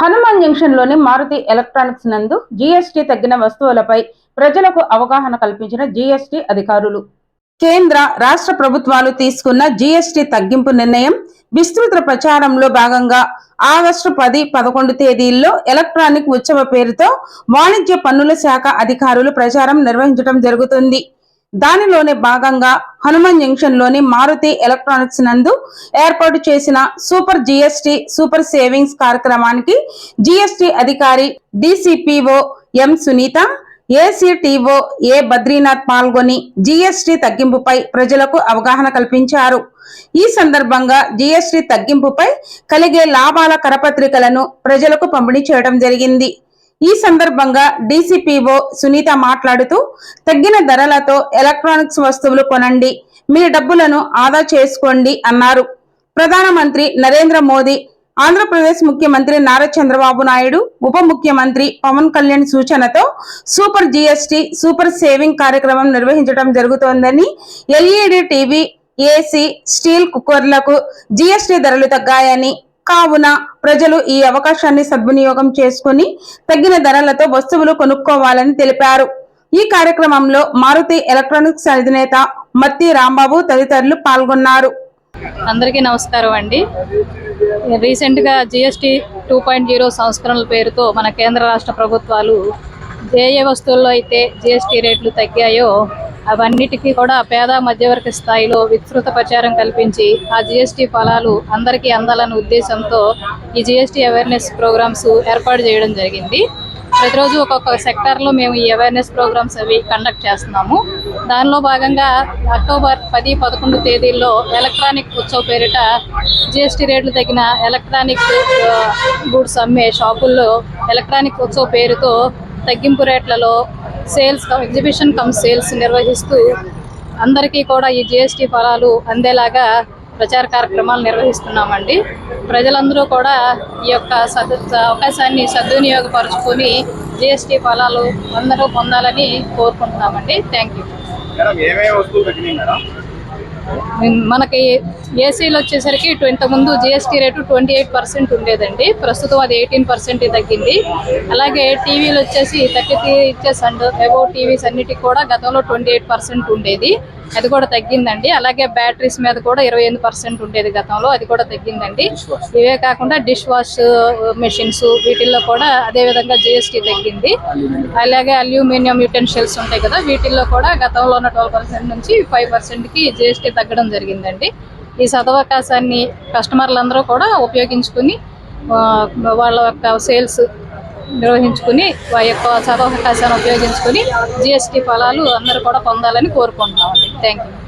హనుమాన్ జంక్షన్లోని మారుతి ఎలక్ట్రానిక్స్ నందు జీఎస్టీ తగ్గిన వస్తువులపై ప్రజలకు అవగాహన కల్పించిన జీఎస్టీ అధికారులు. కేంద్ర రాష్ట్ర ప్రభుత్వాలు తీసుకున్న జీఎస్టీ తగ్గింపు నిర్ణయం విస్తృత ప్రచారంలో భాగంగా ఆగస్టు పది పదకొండు తేదీల్లో ఎలక్ట్రానిక్ ఉత్సవ పేరుతో వాణిజ్య పన్నుల శాఖ అధికారులు ప్రచారం నిర్వహించడం జరుగుతుంది. దానిలోనే భాగంగా హనుమాన్ జంక్షన్లోని మారుతి ఎలక్ట్రానిక్స్ నందు ఏర్పాటు చేసిన సూపర్ జిఎస్టి సూపర్ సేవింగ్స్ కార్యక్రమానికి జిఎస్టి అధికారి DCPO M Sunitha ACTO A Badrinath పాల్గొని జీఎస్టీ తగ్గింపుపై ప్రజలకు అవగాహన కల్పించారు. ఈ సందర్భంగా జీఎస్టీ తగ్గింపుపై కలిగే లాభాల కరపత్రికలను ప్రజలకు పంపిణీ చేయడం జరిగింది. ఈ సందర్భంగా డీసీపీఓ సునీత మాట్లాడుతూ తగ్గిన ధరలతో ఎలక్ట్రానిక్స్ వస్తువులు కొనండి మీ డబ్బులను ఆదా చేసుకోండి అన్నారు. ప్రధానమంత్రి నరేంద్ర మోదీ ఆంధ్రప్రదేశ్ ముఖ్యమంత్రి నారా చంద్రబాబు నాయుడు ఉప ముఖ్యమంత్రి పవన్ కళ్యాణ్ సూచనతో సూపర్ జిఎస్టి సూపర్ సేవింగ్ కార్యక్రమం నిర్వహించడం జరుగుతోందని ఎల్ఈడి టీవీ ఏసీ స్టీల్ కుక్కర్లకు జిఎస్టి ధరలు తగ్గాయని కావున ప్రజలు ఈ అవకాశాన్ని సద్వినియోగం చేసుకుని తగ్గిన ధరలతో వస్తువులు కొనుక్కోవాలని తెలిపారు. ఈ కార్యక్రమంలో మారుతి ఎలక్ట్రానిక్స్ అధినేత మత్తి రాంబాబు తదితరులు పాల్గొన్నారు. అందరికీ నమస్కారం అండి. రీసెంట్గా జిఎస్టీ టూ పాయింట్ జీరో సంస్కరణల పేరుతో మన కేంద్ర రాష్ట్ర ప్రభుత్వాలు ఏ ఏ వస్తువుల్లో అయితే జిఎస్టీ రేట్లు తగ్గాయో అవన్నిటికీ కూడా పేద మధ్యవర్గ స్థాయిలో విస్తృత ప్రచారం కల్పించి ఆ జిఎస్టీ ఫలాలు అందరికీ అందాలన్న ఉద్దేశంతో ఈ జిఎస్టీ అవేర్నెస్ ప్రోగ్రామ్స్ ఏర్పాటు చేయడం జరిగింది. ప్రతిరోజు ఒక్కొక్క సెక్టార్లో మేము ఈ అవేర్నెస్ ప్రోగ్రామ్స్ అవి కండక్ట్ చేస్తున్నాము. దానిలో భాగంగా అక్టోబర్ పది పదకొండు తేదీల్లో ఎలక్ట్రానిక్ ఉత్సవ పేరిట జిఎస్టీ రేట్లు తగిన ఎలక్ట్రానిక్ గూడ్స్ అమ్మే షాపుల్లో ఎలక్ట్రానిక్ ఉత్సవ పేరుతో తగ్గింపు రేట్లలో సేల్స్ ఎగ్జిబిషన్ కమ్ సేల్స్ నిర్వహిస్తూ అందరికీ కూడా ఈ జిఎస్టీ ఫలాలు అందేలాగా ప్రచార కార్యక్రమాలు నిర్వహిస్తున్నామండి. ప్రజలందరూ కూడా ఈ యొక్క సద్ అవకాశాన్ని సద్వినియోగపరుచుకొని జిఎస్టీ ఫలాలు అందరూ పొందాలని కోరుకుంటున్నామండి. Thank you. మనకి ఏసీలు వచ్చేసరికి ఇంత ముందు GST rate twenty eight percent ఉండేదండి. ప్రస్తుతం అది ఎయిటీన్ పర్సెంట్ తగ్గింది. అలాగే టీవీలు వచ్చేసి థర్టీ త్రీ ఇచ్చేసి అండ్ అబౌ టీవీస్ అన్నిటికి కూడా గతంలో ట్వంటీ ఎయిట్ పర్సెంట్ ఉండేది. అది కూడా తగ్గిందండి. అలాగే బ్యాటరీస్ మీద కూడా ఇరవై ఎనిమిది పర్సెంట్ ఉండేది గతంలో అది కూడా తగ్గిందండి. ఇవే కాకుండా డిష్ వాష్ మెషిన్స్ వీటిల్లో కూడా అదే విధంగా జిఎస్టీ తగ్గింది. అలాగే అల్యూమినియం యూటెన్షియల్స్ ఉంటాయి కదా వీటిల్లో కూడా గతంలో ఉన్న ట్వెల్వ్ పర్సెంట్ నుంచి ఫైవ్ పర్సెంట్కి జిఎస్టీ తగ్గడం జరిగిందండి. ఈ సదవకాశాన్ని కస్టమర్లందరూ కూడా ఉపయోగించుకుని ఆ, వాళ్ళ యొక్క సేల్స్ నిర్వహించుకుని వారి యొక్క సదవకాశాన్ని ఉపయోగించుకుని జిఎస్టీ ఫలాలు అందరూ కూడా పొందాలని కోరుకుంటున్నామండి. Thank you